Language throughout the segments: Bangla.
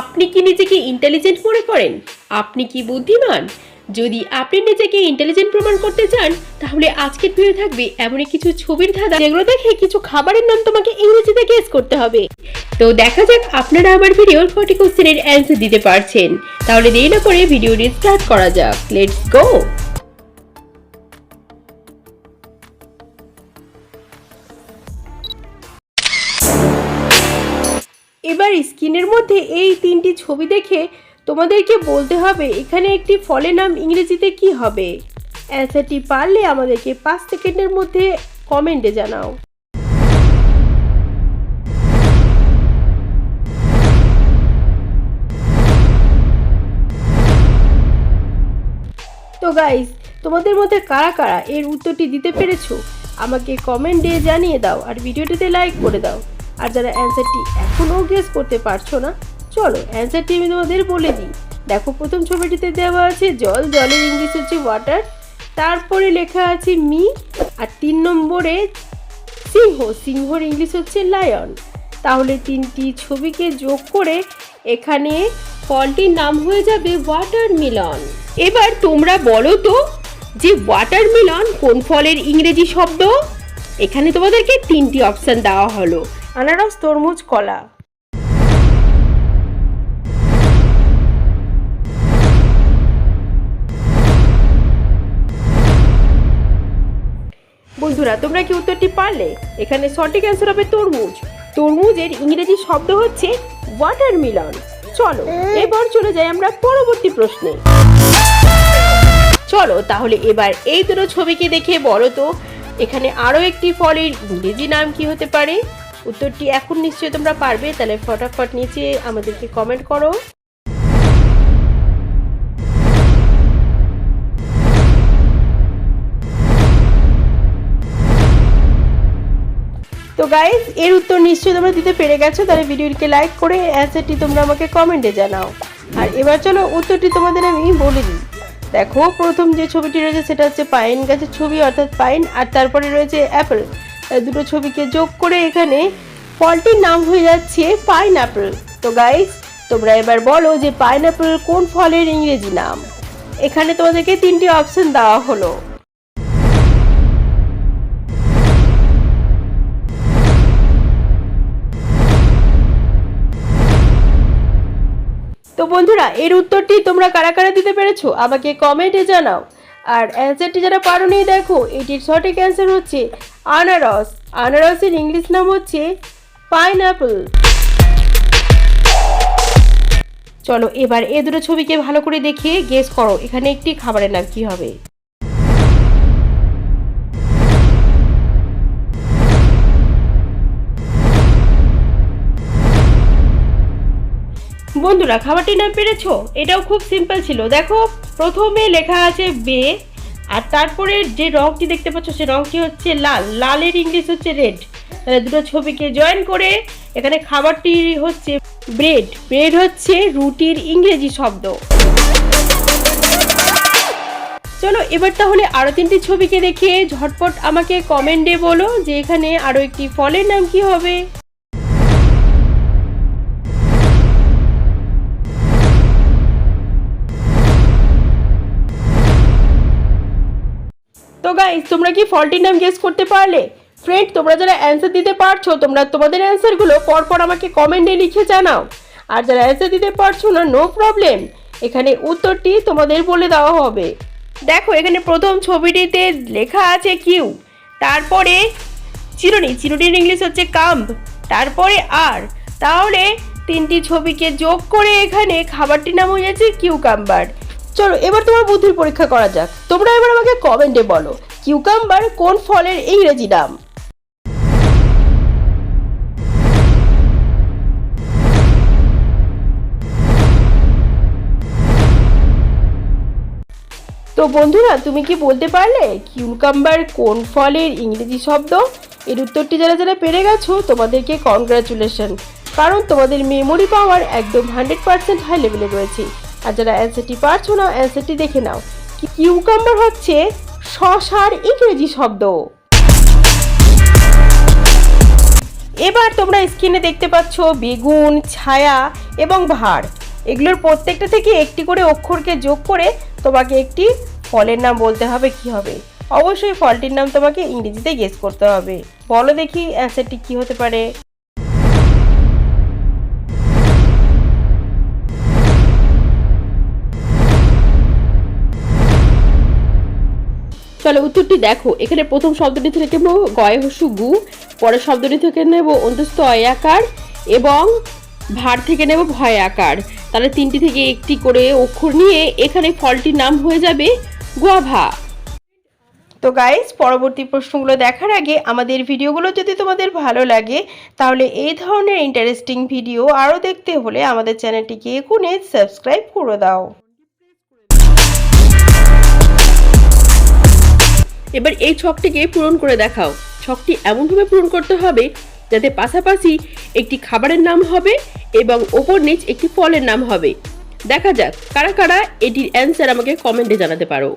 আপনি কি নিজেকে ইন্টেলিজেন্ট মনে করেন? আপনি কি বুদ্ধিমান? যদি আপনি নিজেকে ইন্টেলিজেন্ট প্রমাণ করতে চান, তাহলে আজকের ভিডিও থাকবে এমনই কিছু ছবির ধাঁধা যেগুলো দেখে কিছু খাবারের নাম তোমাকে ইংরেজিতে গেস করতে হবে। তো দেখা যাক আপনারা আমার ভিডিওর ফর্টি কোশ্চেনের অ্যান্সার দিতে পারছেন। তাহলে দেরি না করে ভিডিওটি স্টার্ট করা যাক। লেটস গো এবার স্ক্রিনের মধ্যে এই তিনটি ছবি দেখে তোমাদেরকে বলতে হবে, এখানে একটি ফলের নাম ইংরেজিতে কি হবে? অ্যান্সারটি পারলে আমাদেরকে পাঁচ সেকেন্ডের মধ্যে কমেন্টে জানাও। তো গাইস তোমাদের মধ্যে কারা কারা এর উত্তরটি দিতে পেরেছ? আমাকে কমেন্টে জানিয়ে দাও আর ভিডিওটিতে লাইক করে দাও। আর যারা অ্যান্সারটি এখনও গেস করতে পারছ না, চলো অ্যান্সারটি আমি তোমাদের বলে দিই। দেখো, প্রথম ছবিটিতে দেওয়া আছে জল, জলের ইংলিশ হচ্ছে ওয়াটার তারপরে লেখা আছে মি আর তিন নম্বরে সিংহ, সিংহর ইংলিশ হচ্ছে লায়ন তাহলে তিনটি ছবিকে যোগ করে এখানে ফলটির নাম হয়ে যাবে ওয়াটার মিলন এবার তোমরা বলো তো যে ওয়াটার মিলন কোন ফলের ইংরেজি শব্দ? এখানে তোমাদেরকে তিনটি অপশান দেওয়া হলো। আনারস, তরমুজ, কলা। বন্ধুরা, তোমরা কি উত্তরটি পারলে? এখানে সঠিক অ্যান্সার হবে তরমুজ। তরমুজের ইংরেজি শব্দ হচ্ছে ওয়াটারমেলন চলো, এবার চলে যাই আমরা পরবর্তী প্রশ্নে। চলো, তাহলে এবার এই দুটো ছবিকে দেখে বলো তো, এখানে আরও একটি ফলের ইংরেজি নাম কি হতে পারে? উত্তরটি এখন নিশ্চয়ই তোমরা পারবে, তাহলে ফটাফট নিচে আমাদেরকে কমেন্ট করো। তো গাইজ এর উত্তর নিশ্চয়ই তোমরা দিতে পেরে গেছো, তাহলে ভিডিওটিকে লাইক করে অ্যান্সারটি তোমরা আমাকে কমেন্টে জানাও। আর এবার চলো উত্তরটি তোমাদের আমি বলে দিই। দেখো, প্রথম যে ছবিটি রয়েছে, সেটা হচ্ছে পাইন গাছের ছবি, অর্থাৎ পাইন, আর তারপরে রয়েছে অ্যাপেল। দুটো ছবিকে যোগ করে এখানে ফলটির নাম হয়ে যাচ্ছে পাইনঅ্যাপেল তো গাইজ তোমরা এবার বলো যে পাইনঅ্যাপেল কোন ফলের ইংরেজি নাম? এখানে তোমাদেরকে তিনটি অপশন দেওয়া হলো। তো বন্ধুরা, এর উত্তরটি তোমরা কারা কারা দিতে পেরেছ? আমাকে কমেন্টে জানাও। আর অ্যান্সারটি যারা পারো পারোনি, দেখো, এটির সঠিক অ্যান্সার হচ্ছে আনারস। আনারসের ইংলিশ নাম হচ্ছে পাইনঅ্যাপল চলো, এবার এ দুটো ছবিকে ভালো করে দেখে গেস করো, এখানে একটি খাবারের নাম কি হবে? বন্ধুরা খাবারটি নাম পেরেছ? এটাও খুব সিম্পল ছিল। দেখো, প্রথমে লেখা আছে বে, আর তারপরে যে রংটি দেখতে পাচ্ছ, সে রংটি হচ্ছে লাল। লালের ইংলিশ হচ্ছে রেড তাহলে দুটো ছবিকে জয়েন করে এখানে খাবারটি হচ্ছে ব্রেড ব্রেড হচ্ছে রুটির ইংরেজি শব্দ। চলো, এবার তাহলে আরও তিনটি ছবিকে দেখে ঝটপট আমাকে কমেন্টে বলো যে এখানে আরও একটি ফলের নাম কি হবে। গাইস তোমরা কি ফলটির নাম গেস করতে পারলে? ফ্রেন্ড তোমরা যারা অ্যান্সার দিতে পারছ, তোমরা তোমাদের অ্যান্সারগুলো পরপর আমাকে কমেন্টে লিখে জানাও। আর যারা অ্যান্সার দিতে পারছ না নো প্রবলেম এখানে উত্তরটি তোমাদের বলে দেওয়া হবে। দেখো, এখানে প্রথম ছবিটিতে লেখা আছে কিউ। তারপরে চিরুনি। চিরুনির ইংলিশ হচ্ছে কাম্ব। তারপরে আর। তাহলে তিনটি ছবিকে যোগ করে এখানে খাবারটির নাম হয়ে যাচ্ছে কিউকাম্বার। চলো, এবার তোমার বুদ্ধির পরীক্ষা করা যাক। তোমরা এবার আমাকে কমেন্টে বলো। কিউকাম্বার কোন ফলের ইংরেজি নাম? তো বন্ধুরা, তুমি কি বলতে পারলে কিউকাম্বার কোন ফলের ইংরেজি শব্দ? এর উত্তরটি যারা যারা পেরে গেছো, তোমাদেরকে কনগ্রাচুলেশন কারণ তোমাদের মেমোরি পাওয়ার একদম হান্ড্রেড পার্সেন্ট হাই লেভেলে রয়েছে। আর যারা অ্যান্সারটি পারছ না অ্যান্সারটি দেখে নাও। কিউকাম্বার হচ্ছে শশার ইংরেজি শব্দ। এবার তোমরা স্ক্রিনে দেখতে পাচ্ছ বেগুন, ছায়া এবং ভার এগুলোর প্রত্যেকটা থেকে একটি করে অক্ষরকে যোগ করে তোমাকে একটি ফলের নাম বলতে হবে, কি হবে? অবশ্যই ফলটির নাম তোমাকে ইংরেজিতে গেস করতে হবে। বলো দেখি অ্যান্সারটি কি হতে পারে। চলো উত্তরটি দেখো। এখানে প্রথম শব্দটি থেকে নেব গয়ে হসু গু, পরের শব্দটি থেকে নেব অন্তস্থ আকার এবং ভার থেকে নেব ভয় আকার তাহলে তিনটি থেকে একটি করে অক্ষর নিয়ে এখানে ফলটির নাম হয়ে যাবে গুয়াভা। তো গাইজ পরবর্তী প্রশ্নগুলো দেখার আগে আমাদের ভিডিওগুলো যদি তোমাদের ভালো লাগে, তাহলে এই ধরনের ইন্টারেস্টিং ভিডিও আরও দেখতে হলে আমাদের চ্যানেলটিকে এখনই সাবস্ক্রাইব করে দাও। এবার এই ছকটিকে পূরণ করে দেখাও। ছকটি এমনভাবে পূরণ করতে হবে যাতে পাশাপাশি একটি খাবারের নাম হবে এবং ওপর নিচ একটি ফলের নাম হবে। দেখা যাক, কারা কারা এটির অ্যান্সার আমাকে কমেন্টে জানাতে পারো।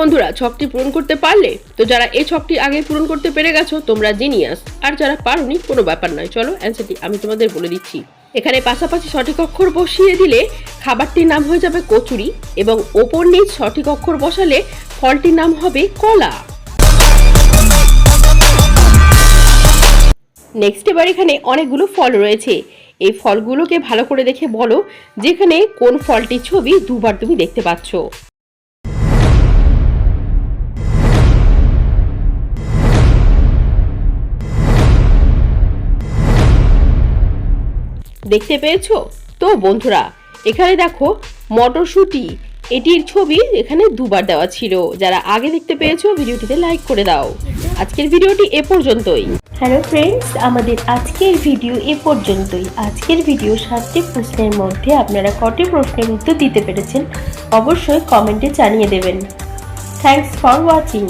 বন্ধুরা, ছকটি পূরণ করতে পারলে তো যারা এই ছকটি আগে পূরণ করতে পেরে গেছো, তোমরা জিনিয়াস আর যারা পারোনি, কোনো ব্যাপার নয়। চলো অ্যান্সারটি আমি তোমাদের বলে দিচ্ছি। এখানে পাশাপাশি সঠিক অক্ষর বসিয়ে দিলে খাবারটির নাম হয়ে যাবে কচুরি এবং ওপর নিচ সঠিক অক্ষর বসালে ফলটির নাম হবে কলা। নেক্সট এবার এখানে অনেকগুলো ফল রয়েছে। এই ফলগুলোকে ভালো করে দেখে বলো, যেখানে কোন ফলটির ছবি দুবার তুমি দেখতে পাচ্ছ। দেখতে পেয়েছ? তো বন্ধুরা, এখানে দেখো মটরশুঁটি। এটির ছবি এখানে দুবার দেওয়া ছিল। যারা আগে দেখতে পেয়েছ, ভিডিওটিতে লাইক করে দাও। আজকের ভিডিওটি এ পর্যন্তই। হ্যালো ফ্রেন্ডস আমাদের আজকের ভিডিও এ পর্যন্তই। আজকের ভিডিও সাতটি প্রশ্নের মধ্যে আপনারা কটি প্রশ্নের উত্তর দিতে পেরেছেন, অবশ্যই কমেন্টে জানিয়ে দেবেন। Thanks for watching